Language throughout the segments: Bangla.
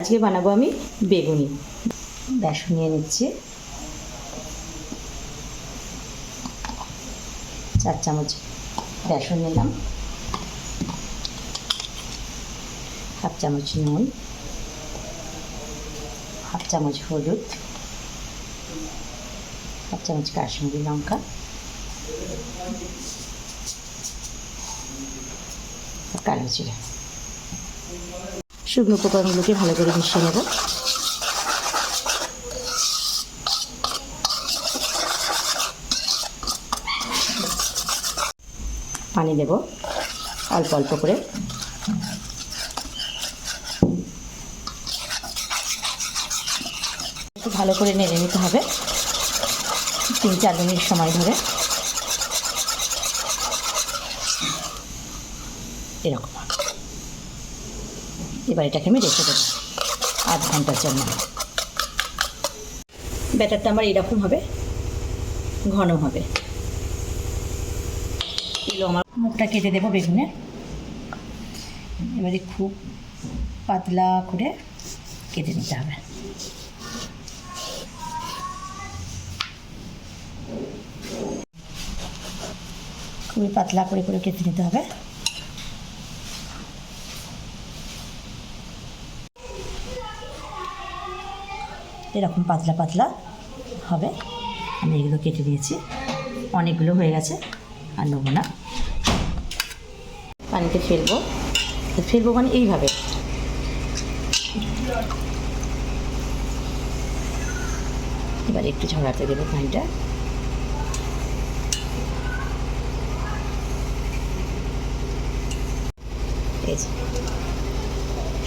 আজকে বানাবো আমি বেগুনি। বেসন নিয়ে নিচ্ছি। চার চামচ বেসন নিলাম। হাফ চামচ নুন। হাফ চামচ হলুদ। হাফ চামচ কাশ্মীরি লঙ্কা। কালো জিরে। শুকনো উপকরণগুলোকে ভালো করে মিশিয়ে নেব। পানি দেব, অল্প অল্প করে। ভালো করে নেড়ে নিতে হবে, তিন চার মিনিট সময় ধরে। এরকম। এবার এটাকে আমি রেখে দেবো। আধ ঘণ্টার জন্য। ব্যাটারটা আমার এরকম হবে, ঘন হবে। এগুলো আমার মুখটা কেটে দেবো বেগুনে। এবারে খুব পাতলা করে কেটে নিতে হবে। খুবই পাতলা করে করে কেটে নিতে হবে। এরকম পাতলা পাতলা হবে। আমি এগুলো কেটে দিয়েছি। অনেকগুলো হয়ে গেছে, আর নেব না। পানিতে ফেলব। ফেলব মানে এইভাবে। এবার একটু ঝরাতে দেবো পানিটা।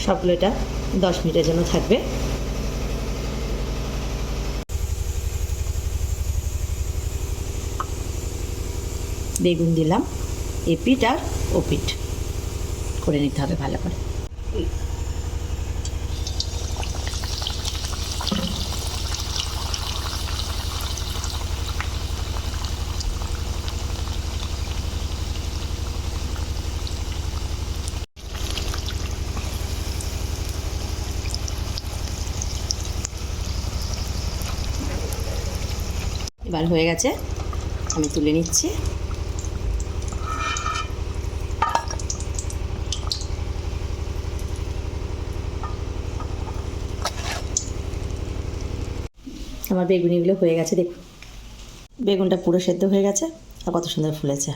সবগুলো এটা দশ মিনিটের জন্য থাকবে। বেগুন দিলাম, এ পিঠ আর ও পিঠ। করে নিতে হবে ভালো করে। এবার হয়ে গেছে, আমি তুলে নিচ্ছি। আমার বেগুনিগুলো হয়ে গেছে দেখুন। বেগুনটা পুরো সেদ্ধ হয়ে গেছে আর কত সুন্দর ফুলেছে।